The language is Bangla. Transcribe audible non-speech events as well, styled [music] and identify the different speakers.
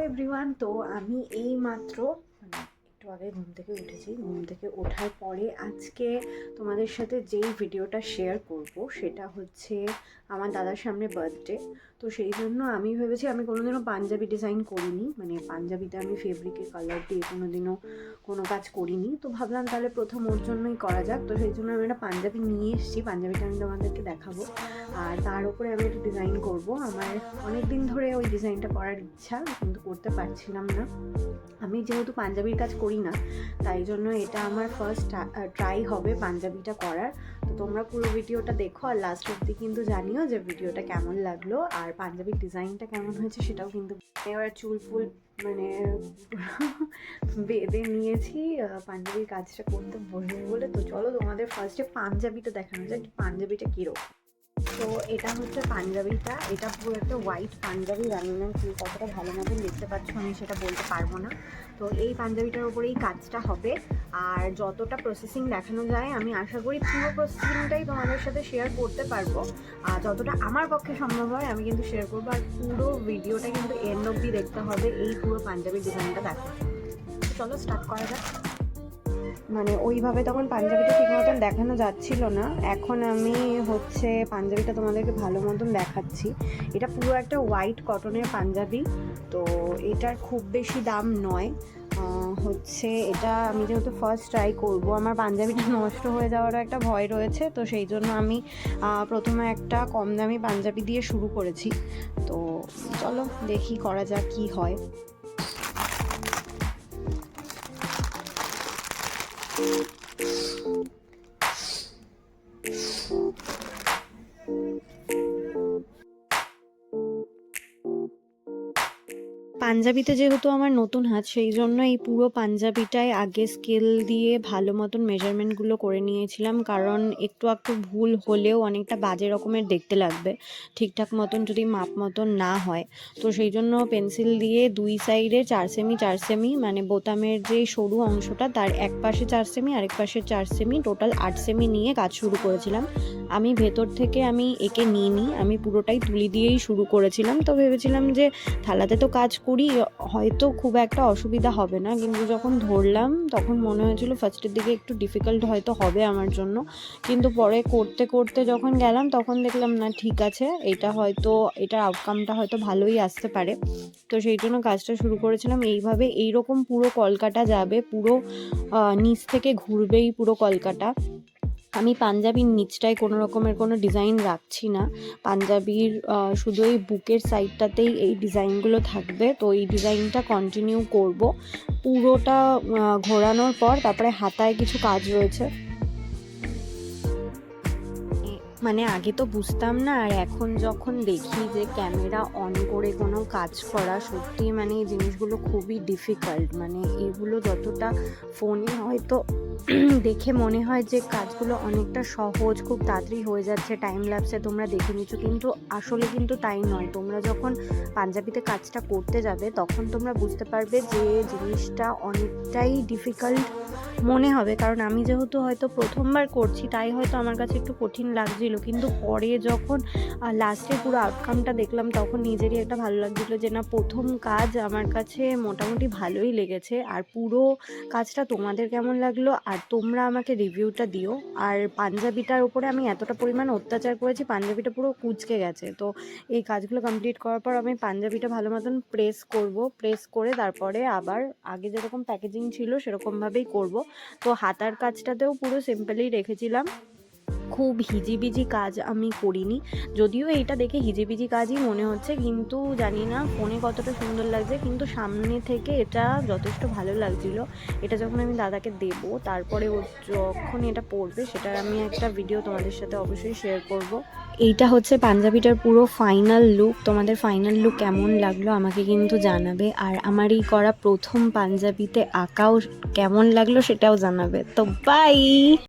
Speaker 1: এভরিওয়ান তো আমি এই মাত্র মানে একটু আগে ঘুম থেকে উঠেছি। ঘুম থেকে ওঠার পরে আজকে তোমাদের সাথে যেই ভিডিওটা শেয়ার করব সেটা হচ্ছে আমার দাদার সামনে বার্থডে তো সেই জন্য আমি ভেবেছি আমি কোনোদিনও পাঞ্জাবি ডিজাইন করিনি। মানে পাঞ্জাবিতে আমি ফেব্রিকের কালার দিয়ে কোনোদিনও কোনো কাজ করিনি। তো ভাবলাম তাহলে প্রথম ওর জন্যই করা যাক। তো সেই জন্য আমি একটা পাঞ্জাবি নিয়ে এসেছি। পাঞ্জাবিটা আমি তোমাদেরকে দেখাবো। আর তার উপরে আমি একটা ডিজাইন করব। আমার অনেক দিন ধরে ওই ডিজাইনটা করার ইচ্ছা, কিন্তু করতে পারছিলাম না। আমি যেহেতু পাঞ্জাবির কাজ করি না। তাই জন্য এটা আমার ফার্স্ট ট্রাই হবে পাঞ্জাবিটা করার। তো তোমরা পুরো ভিডিওটা দেখো আর লাস্ট অব্দি কিন্তু জানিও যে ভিডিওটা কেমন লাগল আর পাঞ্জাবির ডিজাইনটা কেমন হয়েছে সেটাও কিন্তু এবার চুল ফুল মানে [laughs] বেঁধে নিয়েছি। পাঞ্জাবির কাজটা করতে বসবে বলে। তো চলো তোমাদের ফার্স্টে পাঞ্জাবিটা দেখানো যায় পাঞ্জাবিটা কীরকম। তো এটা হচ্ছে পাঞ্জাবিটা। এটা পুরো একটা হোয়াইট পাঞ্জাবি জানি না কি কতটা ভালো মতন দেখতে পাচ্ছ আমি সেটা বলতে পারব না। তো এই পাঞ্জাবিটার উপরেই কাজটা হবে। আর যতটা প্রসেসিং দেখানো যায়, আমি আশা করি পুরো প্রসেসিংটাই তোমাদের সাথে শেয়ার করতে পারব। আর যতটা আমার পক্ষে সম্ভব হয়, আমি কিন্তু শেয়ার করব। আর পুরো ভিডিওটা কিন্তু এন্ড অব্দি দেখতে হবে, এই পুরো পাঞ্জাবি ডিজাইনটা দেখো চলো স্টার্ট করা যাক। মানে ওইভাবে তখন পাঞ্জাবিটা ঠিক মতন দেখানো যাচ্ছিল না। এখন আমি হচ্ছে পাঞ্জাবিটা তোমাদেরকে ভালো মতন দেখাচ্ছি। এটা পুরো একটা হোয়াইট কটনের পাঞ্জাবি, তো এটার খুব বেশি দাম নয়। হচ্ছে এটা আমি যেহেতু ফার্স্ট ট্রাই করব, আমার পাঞ্জাবিটা [laughs] নষ্ট হয়ে যাওয়ারও একটা ভয় রয়েছে, তো সেই জন্য আমি প্রথমে একটা কম দামি পাঞ্জাবি দিয়ে শুরু করেছি। তো চলো দেখি করা যাক কি হয়। পাঞ্জাবিতে যেহেতু আমার নতুন হাত, সেই জন্য এই পুরো পাঞ্জাবিটাই আগে স্কেল দিয়ে ভালো মতন মেজারমেন্টগুলো করে নিয়েছিলাম। কারণ একটু একটু ভুল হলেও অনেকটা বাজে রকমের দেখতে লাগবে, ঠিকঠাক মতন যদি মাপ মতন না হয়। তো সেই জন্য পেন্সিল দিয়ে দুই সাইডে চার সেমি চার সেমি মানে বোতামের যে সরু অংশটা, তার এক পাশে চার সেমি আরেক পাশে চার সেমি টোটাল আট সেমি নিয়ে কাজ শুরু করেছিলাম। আমি ভেতর থেকে আমি একে নিইনি, আমি পুরোটাই তুলি দিয়েই শুরু করেছিলাম। তো ভেবেছিলাম যে থালাতে তো কাজ করি হয়তো খুব একটা অসুবিধা হবে না। কিন্তু যখন ধরলাম, তখন মনে হয়েছিল ফার্স্টের দিকে একটু ডিফিকাল্ট হয়তো হবে আমার জন্য। কিন্তু পরে করতে করতে যখন গেলাম, তখন দেখলাম, না, ঠিক আছে, এটা হয়তো, এটার আউটকামটা হয়তো ভালোই আসতে পারে। তো সেই জন্য কাজটা শুরু করেছিলাম। এইভাবে এইরকম পুরো কলকাটা যাবে, পুরো নিচ থেকে ঘুরবেই পুরো কলকাটা আমি পাঞ্জাবির নিচটায় কোনো রকমের কোনো ডিজাইন রাখছি না। পাঞ্জাবির শুধু এই বুকের সাইডটাতেই এই ডিজাইনগুলো থাকবে। তো এই ডিজাইনটা কন্টিনিউ করব। পুরোটা ঘোরানোর পর তারপরে হাতায় কিছু কাজ রয়েছে। মানে আগে তো বুঝতাম না, আর এখন যখন দেখি যে ক্যামেরা অন করে কোনো কাজ করা সত্যি মানে এই জিনিসগুলো খুবই ডিফিকাল্ট মানে এগুলো যতটা ফোনে হয়তো [clears throat] দেখে মনে হয় যে কাজগুলো অনেকটা সহজ, খুব তাড়াতাড়ি হয়ে যাচ্ছে টাইম ল্যাপসে তোমরা দেখে নিচ্ছ, কিন্তু আসলে কিন্তু তাই নয়। তোমরা যখন পাঞ্জাবিতে কাজটা করতে যাবে, তখন তোমরা বুঝতে পারবে যে জিনিসটা অনেকটাই ডিফিকাল্ট মনে হবে, কারণ আমি যেহেতু হয়তো প্রথমবার করছি, তাই হয়তো আমার কাছে একটু কঠিন লাগছিল। কিন্তু পরে যখন লাস্টে পুরো আউটকামটা দেখলাম, তখন নিজেরই একটা ভালো লাগছিল যে, না, প্রথম কাজ আমার কাছে মোটামুটি ভালোই লেগেছে। আর পুরো কাজটা তোমাদের কেমন লাগল, আর তোমরা আমাকে রিভিউটা দিও। আর পাঞ্জাবিটার উপরে আমি এতটা পরিমাণ অত্যাচার করেছি, পাঞ্জাবিটা পুরো কুচকে গেছে। তো এই কাজগুলো কমপ্লিট করার পর আমি পাঞ্জাবিটা ভালো মতন প্রেস করব প্রেস করে তারপরে আবার আগে যেরকম প্যাকেজিং ছিল, সেরকমভাবেই করব। তো হাতার কাজটাতেও পুরো সিম্পলি রেখেছিলাম। খুব হিজিবিজি কাজ আমি করিনি। যদিও এইটা দেখে হিজিবিজি কাজই মনে হচ্ছে, কিন্তু জানি না ফোনে কতটা সুন্দর লাগছে, কিন্তু সামনে থেকে এটা যথেষ্ট ভালো লাগছিল। এটা যখন আমি দাদাকে দেব, তারপরে ও যখন এটা পড়বে সেটার আমি একটা ভিডিও তোমাদের সাথে অবশ্যই শেয়ার করব। এইটা হচ্ছে পাঞ্জাবিটার পুরো ফাইনাল লুক তোমাদের ফাইনাল লুক কেমন লাগল আমাকে কিন্তু জানাবে। আর আমার এই করা প্রথম পাঞ্জাবিতে আঁকাও কেমন লাগল সেটাও জানাবে। তো বাই